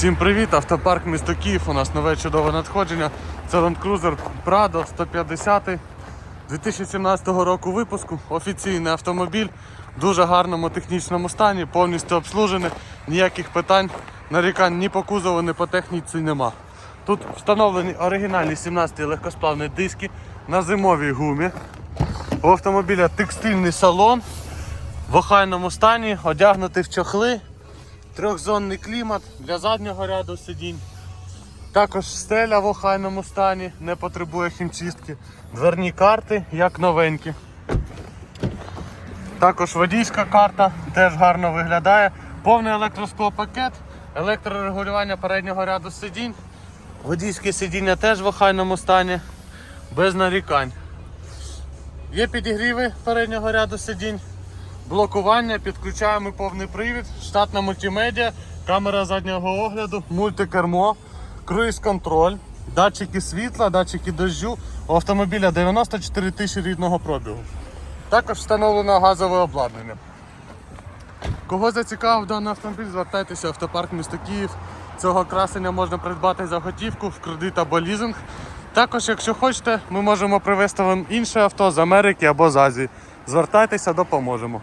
Всім привіт! Автопарк місто Київ. У нас нове чудове надходження. Це Land Cruiser Prado 150 2017 року випуску. Офіційний автомобіль в дуже гарному технічному стані, повністю обслужений. Ніяких питань, нарікань ні по кузову, ні по техніці нема. Тут встановлені оригінальні 17 легкосплавні диски на зимовій гумі. У автомобіля текстильний салон в охайному стані, одягнутий в чохли. Трьохзонний клімат для заднього ряду сидінь. Також стеля в охайному стані, не потребує хімчистки. Дверні карти, як новенькі. Також водійська карта теж гарно виглядає. Повний електросклопакет, електрорегулювання переднього ряду сидінь. Водійське сидіння теж в охайному стані, без нарікань. Є підігріви переднього ряду сидінь. Блокування, підключаємо повний привід, штатна мультимедіа, камера заднього огляду, мультикермо, круїз-контроль, датчики світла, датчики дощу. У автомобіля 94 тисячі рідного пробігу. Також встановлено газове обладнання. Кого зацікавив даний автомобіль, звертайтеся в автопарк місто Київ. Цього красення можна придбати за готівку в кредит або лізинг. Також, якщо хочете, ми можемо привезти вам інше авто з Америки або з Азії. Звертайтеся, допоможемо.